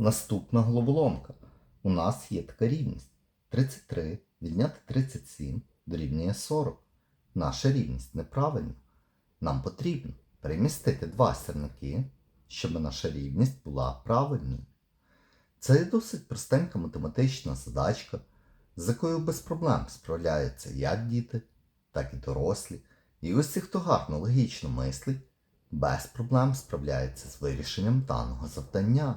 Наступна головоломка. У нас є така рівність. 33 відняти 37 дорівнює 40. Наша рівність неправильна. Нам потрібно перемістити два сірники, щоб наша рівність була правильною. Це досить простенька математична задачка, з якою без проблем справляються як діти, так і дорослі. І усі, хто гарно логічно мислить, без проблем справляється з вирішенням даного завдання.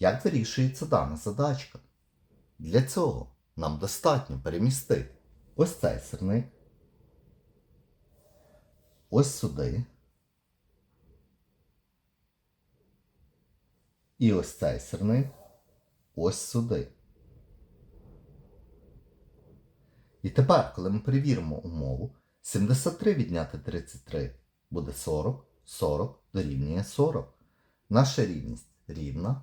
Як вирішується дана задачка? Для цього нам достатньо перемістити ось цей сирник, ось сюди. І ось цей сирник ось сюди. І тепер, коли ми перевіримо умову, 73 відняти 33 буде 40, 40 дорівнює 40. Наша рівність рівна,